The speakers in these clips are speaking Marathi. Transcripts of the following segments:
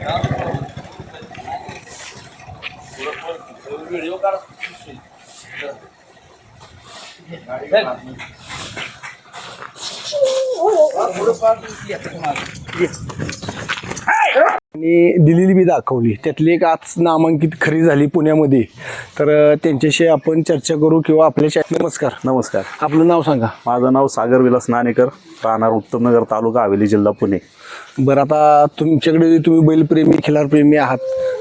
然后，再拿，我这我这又加了水，一个，拿一个拿。哎，我我我，我这把东西也拿。Yes. आणि दिलेली बी दाखवली. त्यातली एक आज नामांकित खरी झाली पुण्यामध्ये. तर त्यांच्याशी आपण चर्चा करू किंवा आपल्या चॅट नमस्कार. नमस्कार. आपलं नाव सांगा. माझं नाव सागर विलास नाणेकर राहणार उत्तमनगर तालुका हवेली जिल्हा पुणे. बरं आता तुमच्याकडे तुम्ही बैलप्रेमी खिलारप्रेमी आहात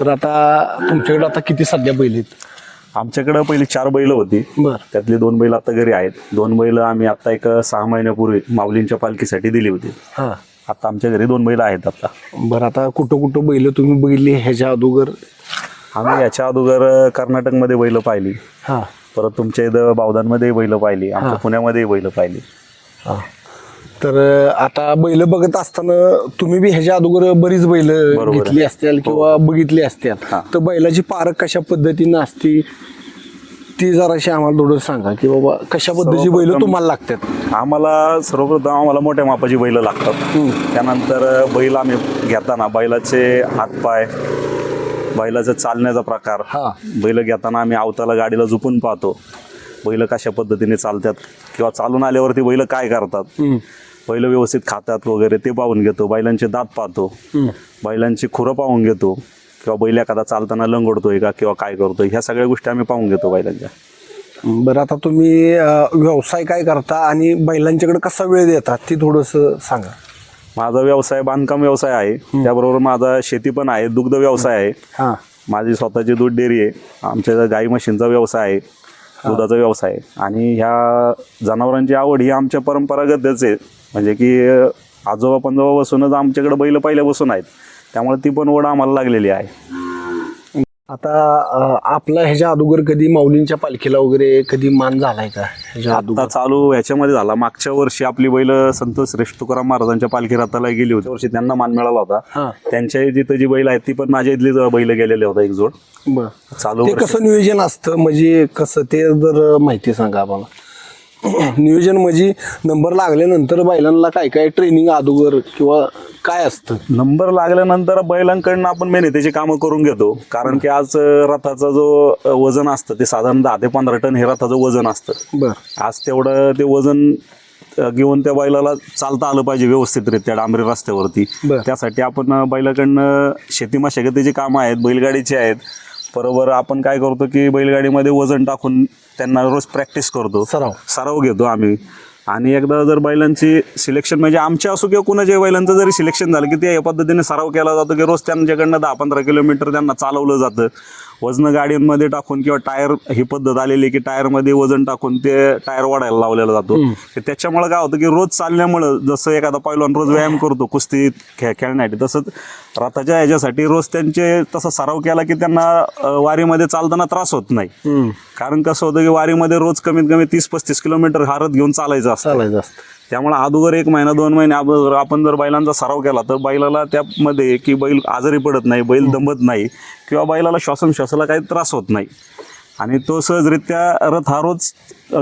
तर आता तुमच्याकडे आता किती सध्या बैल आहेत? आमच्याकडे पहिली चार बैल होती. बरं. त्यातली दोन बैल आता घरी आहेत. दोन बैल आम्ही आता एक सहा महिन्यापूर्वी माऊलींच्या पालखीसाठी दिली होती. हां. आता आमच्या घरी दोन बैल आहेत आता. बरं आता कुठं कुठं बैल तुम्ही बघितली ह्याच्या अगोदर? आम्ही याच्या अगोदर कर्नाटकमध्ये बैल पाहिली. हां. परत तुमच्या इथं बावधानमध्ये बैल पाहिली आमच्या पुण्यामध्ये बैल पाहिली. हां. तर आता बैल बघत असताना तुम्ही बी ह्याच्या अगोदर बरीच बैल बरोबर आहे. घेतली असतील किंवा बघितली असतील. हां. तर बैलाची पारख कशा पद्धतीनं असती? ती जराशी आम्हाला थोडं सांगा की बाबा कशा पद्धतीची बैल सर्वप्रथम- तुम्हाला लागतात? आम्हाला सर्वप्रथम आम्हाला मोठ्या मापाची बैल लागतात. त्यानंतर बैल आम्ही घेताना बैलाचे हातपाय बैलाचा चालण्याचा प्रकार. हा. बैल घेताना आम्ही आवताला गाडीला झुपून पाहतो. बैल कशा पद्धतीने चालतात किंवा चालून आल्यावरती बैल काय करतात? बैल व्यवस्थित खातात वगैरे ते पाहून घेतो. बैलांचे दात पाहतो. बैलांची खुरं पाहून घेतो. किंवा बैल एखादा चालताना लंगडतोय का किंवा काय करतोय ह्या सगळ्या गोष्टी आम्ही पाहून घेतो बैलांच्या. बरं आता तुम्ही व्यवसाय काय करता आणि बैलांच्याकडे कसा वेळ देता ती थोडंसं सांगा. माझा व्यवसाय बांधकाम व्यवसाय आहे. त्याबरोबर माझा शेती पण आहे दुग्ध व्यवसाय आहे. हां. माझी स्वतःची दूध डेअरी आहे. आमच्या गाई म्हशींचा व्यवसाय आहे दुधाचा व्यवसाय आहे. आणि ह्या जनावरांची आवड ही आमच्या परंपरागतच आहे. म्हणजे की आजोबा पंजोबा बसूनच आमच्याकडे बैल पहिल्यापासून आहेत. त्यामुळे ती पण ओढ आम्हाला लागलेली आहे. आता अं, आपला ह्याच्या अगोदर कधी माऊलींच्या पालखीला वगैरे कधी मान झालाय का? ह्याच्या अगोदर? आता चालू ह्याच्यामध्ये झाला. मागच्या वर्षी आपली बैल संत श्रेष्ठ तुकाराम महाराजांच्या पालखी रथाला गेली होती. वर्षी त्यांना मान मिळाला होता. हां. त्यांच्या जिथं जी बैल आहेत ती पण माझ्या इथली बैल गेलेले होता एक जोड बरं. चालू ते वर्षी- कसं नियोजन असतं? म्हणजे कसं? ते जर माहिती सांगा आम्हाला. नियोजन म्हणजे नंबर लागल्यानंतर बैलांना काय काय ट्रेनिंग अगोदर किंवा काय असतं? नंबर लागल्यानंतर बैलांकडनं आपण मेहनतीची कामं करून घेतो. कारण की आज रथाचा जो वजन असतं ते साधारण दहा ते पंधरा टन हे रथाचं वजन असतं. बर. आज तेवढं ते वजन घेऊन त्या बैलाला चालता आलं पाहिजे व्यवस्थितरित्या डांबरी रस्त्यावरती. त्यासाठी आपण बैलाकडनं शेती मशागतीची कामं आहेत बैलगाडीची आहेत. बरोबर आपण काय करतो की बैलगाडीमध्ये वजन टाकून त्यांना रोज प्रॅक्टिस करतो. सराव. सराव घेतो आम्ही. आणि एकदा जर बैलांची सिलेक्शन म्हणजे आमच्या असो किंवा कुणाच्या बैलांचं जरी सिलेक्शन झालं की ते या पद्धतीने सराव केला जातो की रोज त्यांच्याकडनं दहा पंधरा किलोमीटर त्यांना चालवलं जातं. वजन गाडींमध्ये टाकून किंवा टायर ही पद्धत आलेली की टायरमध्ये वजन टाकून ते टायर वाढायला लावलेला जातो. त्याच्यामुळे काय होतं की रोज चालल्यामुळं जसं एखादा पैलवान रोज व्यायाम करतो कुस्ती खे खेळण्यासाठी तसंच रथाच्या ह्याच्यासाठी रोज त्यांचे तसा सराव केला की त्यांना वारीमध्ये चालताना त्रास होत नाही. कारण कसं होतं की वारीमध्ये रोज कमीत कमी तीस पस्तीस किलोमीटर हारत घेऊन चालायचं असतं. त्यामुळे अगोदर एक महिना दोन महिने अगोदर आपण जर बैलांचा सराव केला तर बैलाला त्यामध्ये की बैल आजारी पडत नाही बैल दमत नाही किंवा बैलाला श्वासोच्छ्वासाला काही त्रास होत नाही. आणि तो सहजरित्या रथ हा रोज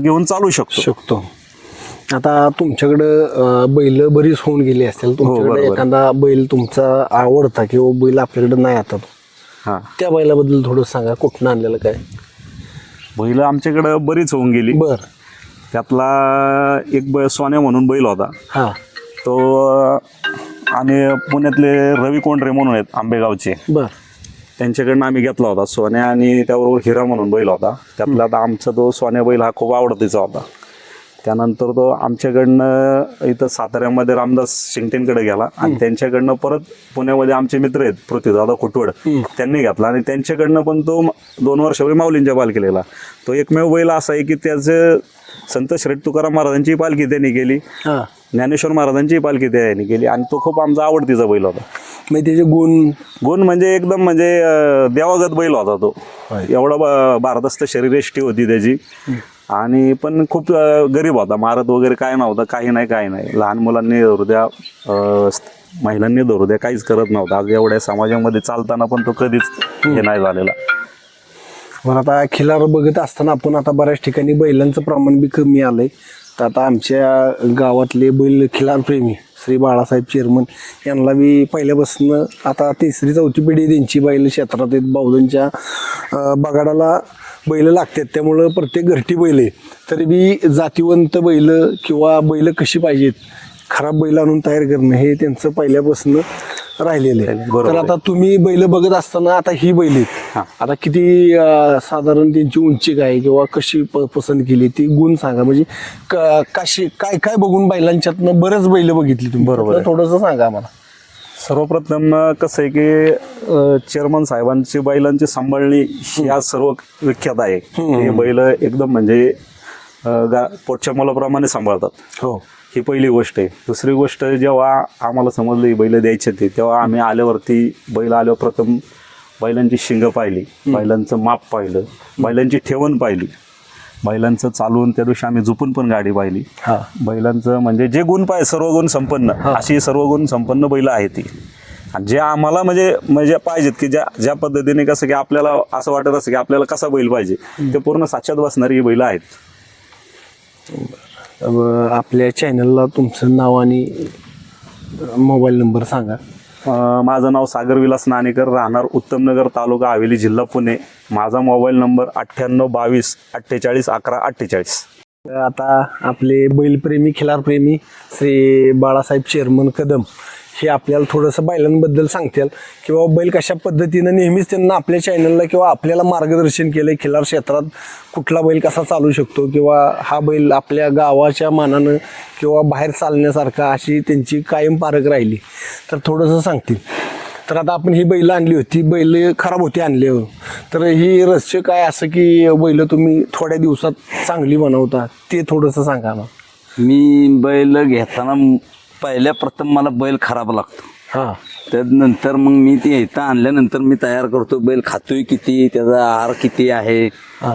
घेऊन चालू शकतो. शकतो. आता तुमच्याकडं बैल बरीच होऊन गेली असतील. तुमच्याकडे बरोबर. एखादा बैल तुमचा आवडता किंवा बैल आपल्याकडे नाही आता हां. त्या बैलाबद्दल थोडं सांगा कुठनं आणलेलं काय? बैल आमच्याकडं बरीच होऊन गेली. बर. त्यातला एक बै सोन्या म्हणून बैल होता. हां. तो आणि पुण्यातले रवी कोंडरे म्हणून आहेत आंबेगावचे. बर. त्यांच्याकडनं आम्ही घेतला होता सोन्या आणि त्याबरोबर हिरा म्हणून बैल होता. त्यातला आता आमचा तो सोन्या बैल हा खूप आवडतीचा होता. त्यानंतर तो आमच्याकडनं इथं साताऱ्यामध्ये रामदास शिंगटेंकडे गेला आणि त्यांच्याकडनं परत पुण्यामध्ये आमचे मित्र आहेत पृथ्वीदादा खुटवड त्यांनी घेतला आणि त्यांच्याकडनं पण तो दोन वर्षापूर्वी माऊलींच्या पालखीला तो एकमेव बैल असा आहे की त्याचं संत श्रेठ तुकाराम महाराजांची पालखी त्यांनी केली. हां. ज्ञानेश्वर महाराजांची पालखी त्यांनी केली. आणि तो खूप आमचा आवडतीचा बैल होता. मग त्याचे गुण? गुण म्हणजे एकदम म्हणजे अं, देवागत बैल होता तो. एवढा ब- भारदस्त शरीरयष्टी होती त्याची. आणि पण खूप अं, गरीब होता. मारत वगैरे काय नव्हतं. काही नाही काही नाही. लहान मुलांनी धरू द्या. अं, महिलांनी धरू द्या. काहीच करत नव्हता. आज एवढ्या समाजामध्ये चालताना पण तो कधीच हे नाही झालेला. पण आता खिलार बघत असताना आपण आता बऱ्याच ठिकाणी बैलांचं प्रमाण बी कमी आलंय. तर आता आमच्या गावातले बैल खिलार प्रेमी श्री बाळासाहेब चेअरमन यांना बी पहिल्यापासून आता तिसरी चौथी पिढी त्यांची बैल क्षेत्रात आहेत. बावधनच्या बगाडाला बैल लागतात. त्यामुळं प्रत्येक घरटी बैल आहे. तरी बी जातीवंत बैल किंवा बैल कशी पाहिजेत खराब बैल आणून तयार करणं हे त्यांचं पहिल्यापासून राहिलेलं. तर आता तुम्ही बैल बघत असताना आता ही बैल. आता किती साधारण त्यांची उंची काय किंवा कशी पसंत केली ती गुण सांगा. म्हणजे कशी काय काय बघून बैलांच्यातनं बरेच बैल बघितली तुम्ही? बरोबर. थोडस सांगा आम्हाला. सर्वप्रथम कसं आहे की चेअरमन साहेबांची बैलांची सांभाळणी ही आज सर्व विख्यात आहे. हे बैल एकदम म्हणजे पोटच्या मुलाप्रमाणे सांभाळतात. हो. ही पहिली गोष्ट आहे. दुसरी गोष्ट जेव्हा आम्हाला समजलं ही बैल द्यायचे ते तेव्हा आम्ही आल्यावरती बैल आल्यावर प्रथम बैलांची शिंग पाहिली. बैलांचं माप पाहिलं. बैलांची ठेवण पाहिली. बैलांचं चालवून त्या दिवशी आम्ही झोपून पण गाडी पाहिली. हा. बैलांचं म्हणजे जे गुण पाहिजे सर्व गुण संपन्न. अशी सर्व गुण संपन्न बैल आहे ती. आणि जे आम्हाला म्हणजे म्हणजे पाहिजेत की ज्या ज्या पद्धतीने कसं की आपल्याला असं वाटत असं की आपल्याला कसा बैल पाहिजे ते पूर्ण साक्षात बसणारी ही बैल आहेत. आपल्या चॅनलला तुमचं नाव आणि मोबाईल नंबर सांगा. अं, माझं नाव सागर विलास नाणेकर राहणार उत्तमनगर तालुका हवेली जिल्हा पुणे. माझा मोबाईल नंबर अठ्ठ्याण्णव बावीस अठ्ठेचाळीस अकरा अठ्ठेचाळीस. आता आपले बैलप्रेमी खिलारप्रेमी श्री बाळासाहेब चेअरमन कदम हे आपल्याला थोडंसं बैलांबद्दल सांगतील किंवा बैल कशा पद्धतीनं नेहमीच त्यांना आपल्या चॅनलला किंवा आपल्याला मार्गदर्शन केलं खिलार क्षेत्रात? कुठला बैल कसा चालू शकतो? किंवा हा बैल आपल्या गावाच्या मानानं किंवा बाहेर चालण्यासारखा अशी त्यांची कायम पारख राहिली? तर थोडंसं सांगतील. तर आता आपण ही बैल आणली होती. बैल खराब होती आणली हो. तर ही रहस्य काय? असं की बैल तुम्ही थोड्या दिवसात चांगली बनवता. ते थोडंसं सांगा ना. मी बैल घेताना पहिल्या प्रथम मला बैल खराब लागतो. हां. त्यानंतर मग मी ते इथं आणल्यानंतर मी तयार करतो बैल खातोय किती त्याचा आहार किती आहे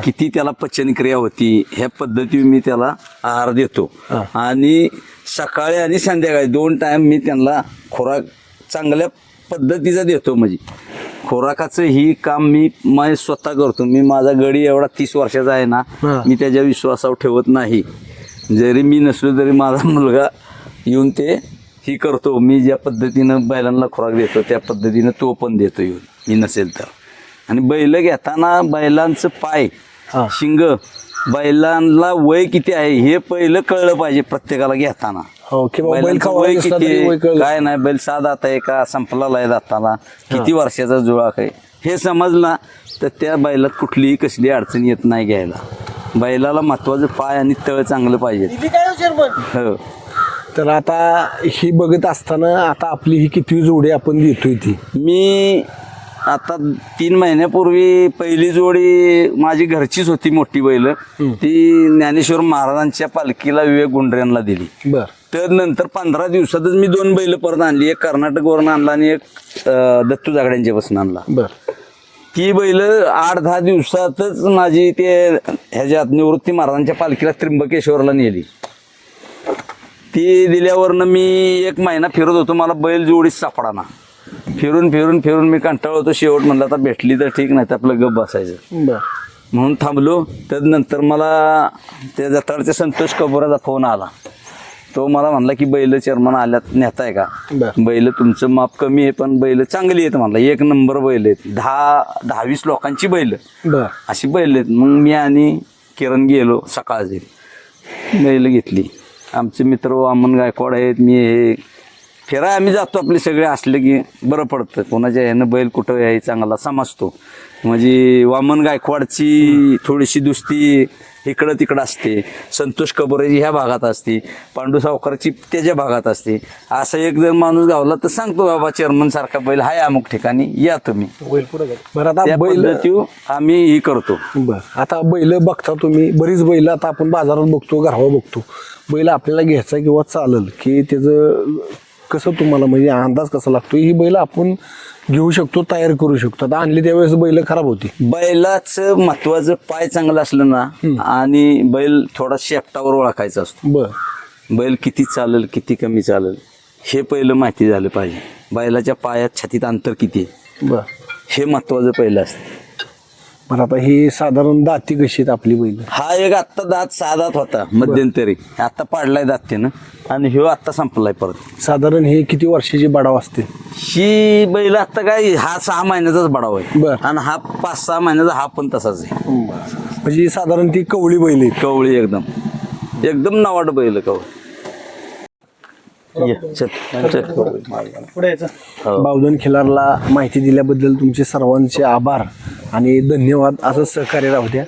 किती त्याला पचनक्रिया होती ह्या पद्धती मी त्याला आहार देतो. आणि सकाळी आणि संध्याकाळी दोन टाइम मी त्यांना खोराक चांगल्या पद्धतीचा देतो म्हणजे. खोराकाचं ही काम मी माझे स्वतः करतो. मी माझा गडी एवढा तीस वर्षाचा आहे ना. मी त्याच्या विश्वासावर ठेवत नाही. जरी मी नसलो तरी माझा मुलगा येऊन ते ही करतो. मी ज्या पद्धतीनं बैलांना खुराक देतो त्या पद्धतीनं तो पण देतो येऊन. मी नसेल तर. आणि बैल घेताना बैलांचं पाय. शिंग बैलांना वय किती आहे हे पहिलं कळलं पाहिजे प्रत्येकाला घेताना. हो वय किती. काय नाही बैल सात दात आहे का संपला आहे दाताला किती वर्षाचा जुळाक आहे. हे समजला तर त्या बैलात कुठलीही कसली अडचण येत नाही घ्यायला. बैलाला महत्वाचं पाय आणि तळ चांगलं पाहिजे. हो. तर आता ही बघत असताना आता आपली ही कितवी जोडी आपण देतोय ती? मी आता तीन महिन्यापूर्वी पहिली जोडी माझी घरचीच होती मोठी बैल. ती ज्ञानेश्वर महाराजांच्या पालखीला विवेक गुंडऱ्यांना दिली. बर. त्यानंतर पंधरा दिवसातच मी दोन बैल परत आणली एक कर्नाटकवरून आणला आणि एक दत्तू जागड्यांच्या पासून आणला. बर. ती बैल आठ दहा दिवसातच माझी ते ह्याच्यात निवृत्ती महाराजांच्या पालखीला त्र्यंबकेश्वरला नेली. ती दिल्यावरनं मी एक महिना फिरत होतो मला बैल जोडीच सापडाना. फिरून फिरून फिरून मी कंटाळ होतो. शेवट म्हणलं आता भेटली तर ठीक नाही तर आपलं गप बसायचं. म्हणून थांबलो. त्यानंतर मला त्या जत्राच्या संतोष कबुराचा फोन आला. तो मला म्हणला की बैल चेअरमन आल्यात नेताय का? बर. बैल तुमचं माप कमी आहे पण बैल चांगली आहेत म्हणला. एक नंबर बैल आहेत. दहा दहावीस लोकांची बैल. अशी बैल आहेत. मग मी आणि किरण गेलो सकाळचे. बैल घेतली. आमचे मित्र वामन गायकवाड आहेत मी हे फिराय आम्ही जातो आपले सगळे असले की बरं पडतं. कोणाच्या ह्यानं बैल कुठं आहे चांगला समजतो. म्हणजे वामन गायकवाडची थोडीशी दुस्ती इकडं तिकडं असते. संतोष कबोरेची ह्या भागात असते. पांडू सावकारची त्याच्या भागात असते. असा एक जर माणूस गावला तर सांगतो बाबा चेअरमन सारखा बैल हाय अमुक ठिकाणी या तुम्ही. बरं आता बैल आम्ही ही करतो. बर आता बैल बघता तुम्ही बरीच बैल आता आपण बाजारात बघतो घरवा बघतो. बैल आपल्याला घ्यायचा किंवा चालेल की त्याचं कसं तुम्हाला म्हणजे अंदाज कसा लागतो? ही बैल आपण घेऊ शकतो तयार करू शकतो. आता आणली त्यावेळेस बैल खराब होती. बैलाचं महत्वाचं पाय चांगलं असलं ना आणि बैल थोडा शेपटावर ओळखायचा असतो. बर. बैल किती चालेल किती कमी चालेल हे पहिलं माहिती झालं पाहिजे. बैलाच्या पायात छातीत अंतर किती आहे? बर. हे महत्वाचं पहिलं असतं. बरं आता ही साधारण दाती कशी आहेत आपली बैल? हा एक आत्ता दात सहा दात होता मध्यंतरी. आता पाडलाय दात त्यानं आणि ह्यो आत्ता संपलाय परत. साधारण हे किती वर्षाची बडाव असते? ही बैल आता काय हा सहा महिन्याचाच बडाव आहे. बर. आणि हा पाच सहा महिन्याचा हा पण तसाच आहे. म्हणजे साधारण ती कवळी बैल आहेत. कवळी एकदम. एकदम नवाट बैल कवळी. बावधन खिलारला माहिती दिल्याबद्दल तुमचे सर्वांचे आभार आणि धन्यवाद. असं सहकार्य राहू द्या.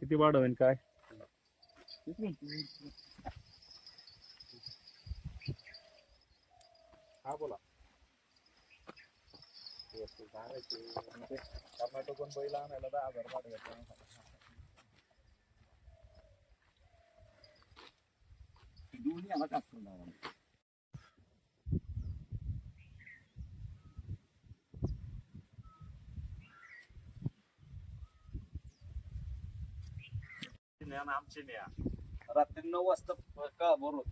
किती वाढ होईल काय रात्री नऊ वाजता का? बरोबर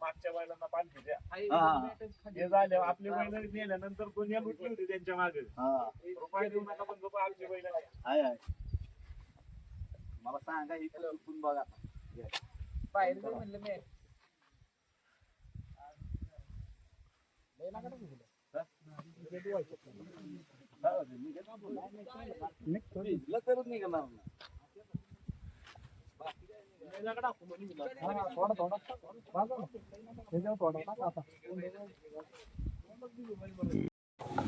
मागच्या बैलांना पालखी द्या. हे. झाले आपली बैल नेल्यानंतर दुनिया लुटली होती त्यांच्या मागे. रुपये देऊ नका पण लोक आमची बैल मला सांगा इथून बघा. निघणार ना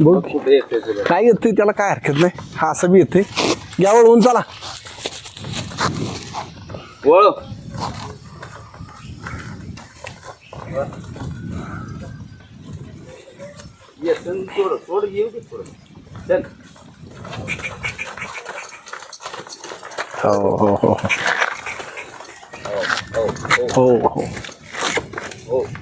बघ काय येते त्याला काय हरकत नाही? हा असं बी येते घ्या वळवून चला. वळ. सोड सोड येऊ दे Then. Oh. Oh, oh, oh. Oh, oh. oh. oh, oh. oh.